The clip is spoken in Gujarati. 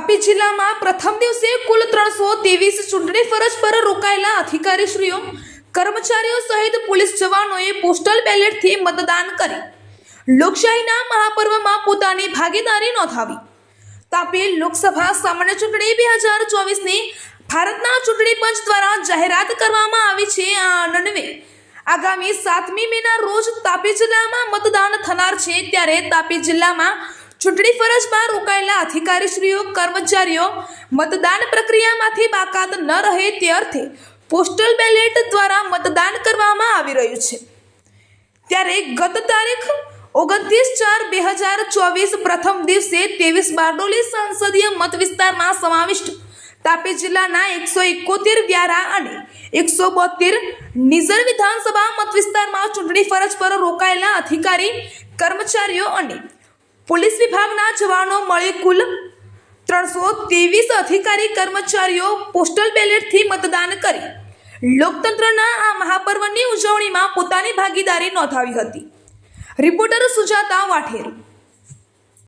જિલ્લામાં પ્રથમ દિવસે કુલ ત્રણસો ત્રેવીસ ચૂંટણી ફરજ પર રોકાયેલા અધિકારીશ્રીઓ, કર્મચારીઓ સહિત પોલીસ જવાનોએ પોસ્ટલ બેલેટથી મતદાન કરી. લોકશાહીના મહાપર્વમાં પોતાની ભાગીદારી નોંધાવી. તાપી લોકસભા સામાન્ય ચૂંટણી બે હજાર ચોવીસની ભારતના ચૂંટણી પંચ દ્વારા જાહેરાત કરવામાં આવી છે આ અન્વયે. આગામી સાતમી મેના રોજ તાપી જિલ્લામાં મતદાન થનાર છે ત્યારે તાપી જિલ્લામાં ચૂંટણી ફરજમાં રોકાયેલા અધિકારીશ્રીઓ, કર્મચારીઓ મતદાન પ્રક્રિયામાંથી બાકાત ન રહે તે અર્થે પોસ્ટલ બેલેટ દ્વારા મતદાન કરવામાં આવી રહ્યું છે. ત્યારે ગત તારીખ ઓગણત્રીસ ચાર બે હજાર ચોવીસ પ્રથમ દિવસે ત્રેવીસ બારડોલી સંસદીય મત વિસ્તારમાં સમાવિષ્ટ તાપી જિલ્લાના એકસો એકોતેર વ્યારા અને એકસો બોતેર નિઝર વિધાનસભા મત વિસ્તારમાં ચૂંટણી ફરજ પર રોકાયેલા અધિકારી, કર્મચારીઓ અને પોલીસ વિભાગના જવાનો મળી કુલ ત્રણસો ત્રેવીસ અધિકારી કર્મચારીઓ પોસ્ટલ બેલેટથી મતદાન કરી. લોકતંત્રના આ મહાપર્વની ઉજવણીમાં પોતાની ભાગીદારી નોંધાવી હતી. રિપોર્ટર સુજાતા વાઠેર